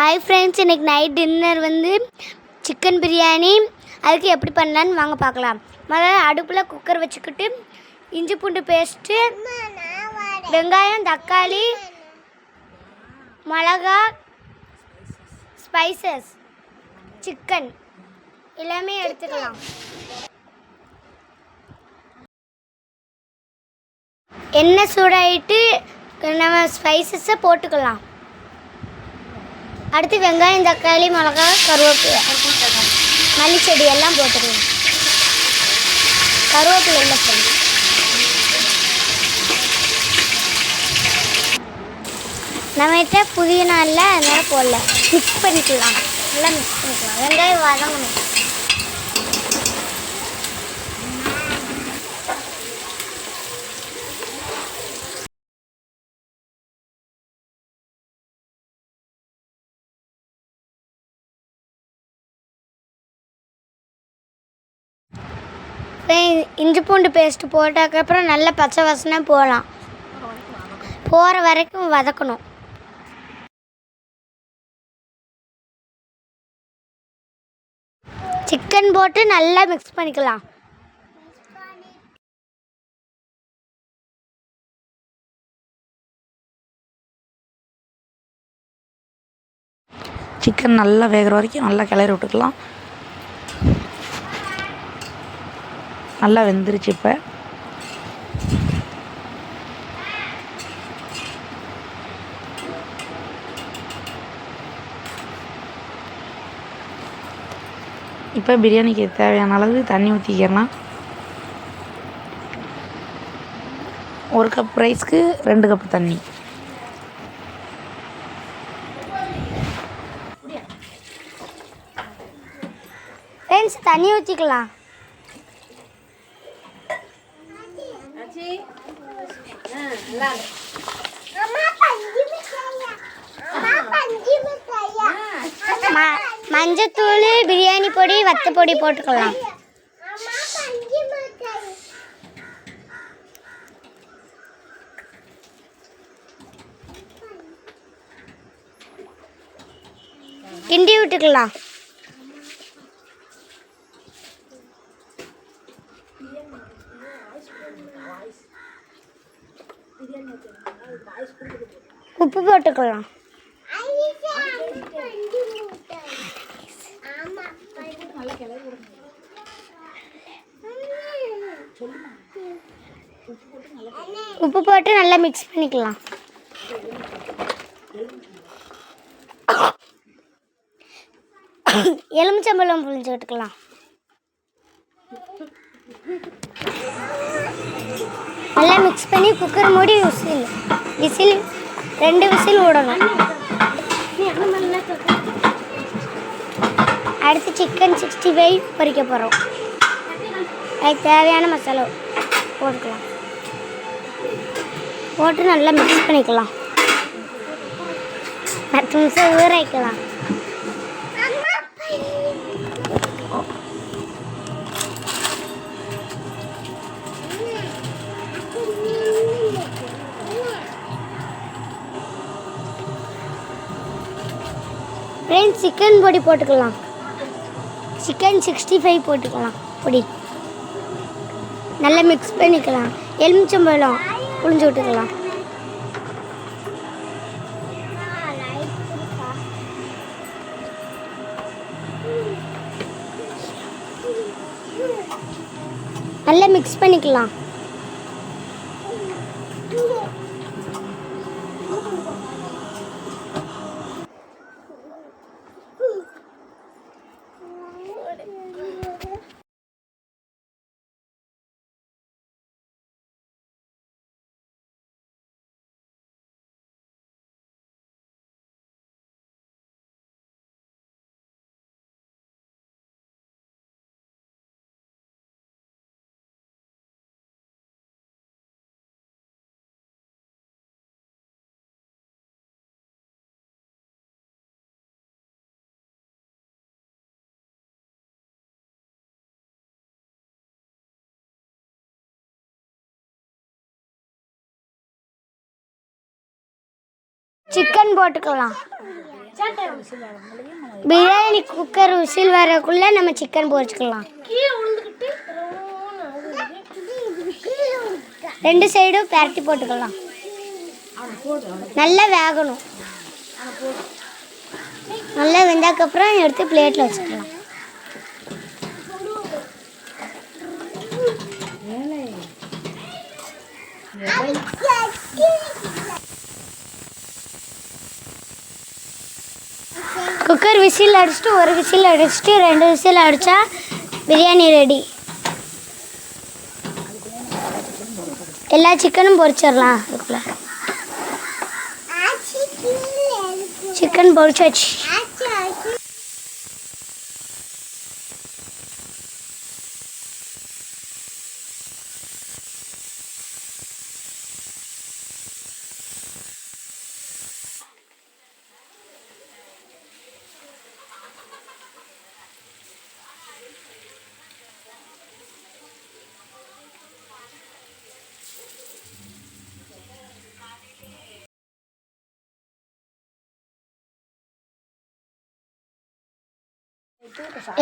Hi friends இன்னைக்கு night dinner வந்து chicken biryani அதுக்கு எப்படி பண்ணலான்னு வாங்க பார்க்கலாம். முதல்ல அடுப்பில் குக்கர் வச்சுக்கிட்டு இஞ்சி பூண்டு பேஸ்ட்டு வெங்காயம் தக்காளி மிளகா ஸ்பைசஸ் சிக்கன் எல்லாமே எடுத்துக்கலாம். எண்ணெய் சூடாயிட்டு நம்ம ஸ்பைசஸை போட்டுக்கலாம். அடுத்து வெங்காயம் தக்காளி மிளகா கருவேப்பிலை. மல்லி செடி எல்லாம் போட்டுருவோம். கருவேப்பிலை இல்லை சொல்லி. நம்மகிட்ட புதினா இல்லை அதனால போடல. மிக்ஸ் பண்ணிக்கலாம். நல்லா மிக்ஸ் பண்ணிக்கலாம். வெங்காயம் வதங்கணும். அப்புறம் இஞ்சி பூண்டு பேஸ்ட் போட்டதுக்கப்புறம் நல்லா பச்சை வாசனை போகலாம். போகிற வரைக்கும் வதக்கணும். சிக்கன் போட்டு நல்லா மிக்ஸ் பண்ணிக்கலாம். சிக்கன் நல்லா வேகிற வரைக்கும் நல்லா கிளறி விட்டுக்கலாம். நல்லா வெந்துருச்சு இப்போ. இப்போ பிரியாணிக்கு தேவையான அளவு தண்ணி ஊற்றிக்கலாம் ஒரு கப் ரைஸ்க்கு ரெண்டு கப் தண்ணி. ஃப்ரெண்ட்ஸ் தண்ணி ஊற்றிக்கலாம் ம- மஞ்சத்தூள் பிரியாணி பொடி வத்த பொடி போட்டுக்கலாம். கிண்டி விட்டுக்கலாம். உப்பு போட்டுக்கலாம். உப்பு போட்டு நல்லா மிக்ஸ் பண்ணிக்கலாம். எலுமிச்சம்பழம் புளிஞ்சு விட்டுக்கலாம். நல்லா மிக்ஸ் பண்ணி குக்கர் மூடி விசில் விசில் ரெண்டு விசில் விடணும் அடுத்து சிக்கன் சிக்ஸ்டி ஃபைவ் பொறிக்க போகிறோம் அதுக்கு தேவையான மசாலா போட்டுக்கலாம். போட்டு நல்லா மிக்ஸ் பண்ணிக்கலாம். பத்து நிமிஷம் ஊற வைக்கலாம். சிக்கன் பொடி போட்டுக்கலாம். சிக்கன் சிக்ஸ்டி ஃபைவ் போட்டுக்கலாம். பொடி. நல்லா மிக்ஸ் பண்ணிக்கலாம். எலுமிச்சம்பழம் புளிஞ்சு விட்டுக்கலாம். நல்லா மிக்ஸ் பண்ணிக்கலாம். বলে சிக்கன் போட்டுக்கலாம். பிரியாணி குக்கர் விசில் வரக்குள்ளே நம்ம சிக்கன் பொரிச்சுக்கலாம். ரெண்டு சைடும் பரட்டி போட்டுக்கலாம். நல்லா வேகணும். நல்லா வெந்ததுக்கப்புறம் எடுத்து பிளேட்டில் வச்சுக்கலாம். குக்கர் விசில் அடிச்சுட்டு ஒரு விசில் அடிச்சுட்டு ரெண்டு விசில் அடித்தா பிரியாணி ரெடி. எல்லா சிக்கனும் பொரிச்சிடலாம் அதுக்குள்ள. சிக்கன் பொரிச்சாச்சு.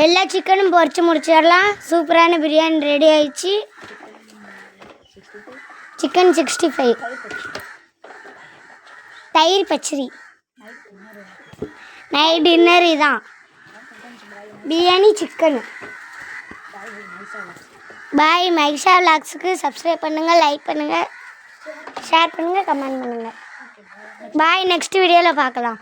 எல்லா சிக்கனும் பொறிச்சு முடிச்சிடலாம். சூப்பரான பிரியாணி ரெடி ஆயிடுச்சு. சிக்கன் சிக்ஸ்டி ஃபைவ் தயிர் பச்சடி. நைட் டின்னர் இதான். பிரியாணி சிக்கன் பாய் மைஷா விளாக்ஸுக்கு சப்ஸ்கிரைப் பண்ணுங்கள் லைக் பண்ணுங்கள் ஷேர் பண்ணுங்கள் கமெண்ட் பண்ணுங்கள் பாய் நெக்ஸ்ட் வீடியோவில் பார்க்கலாம்.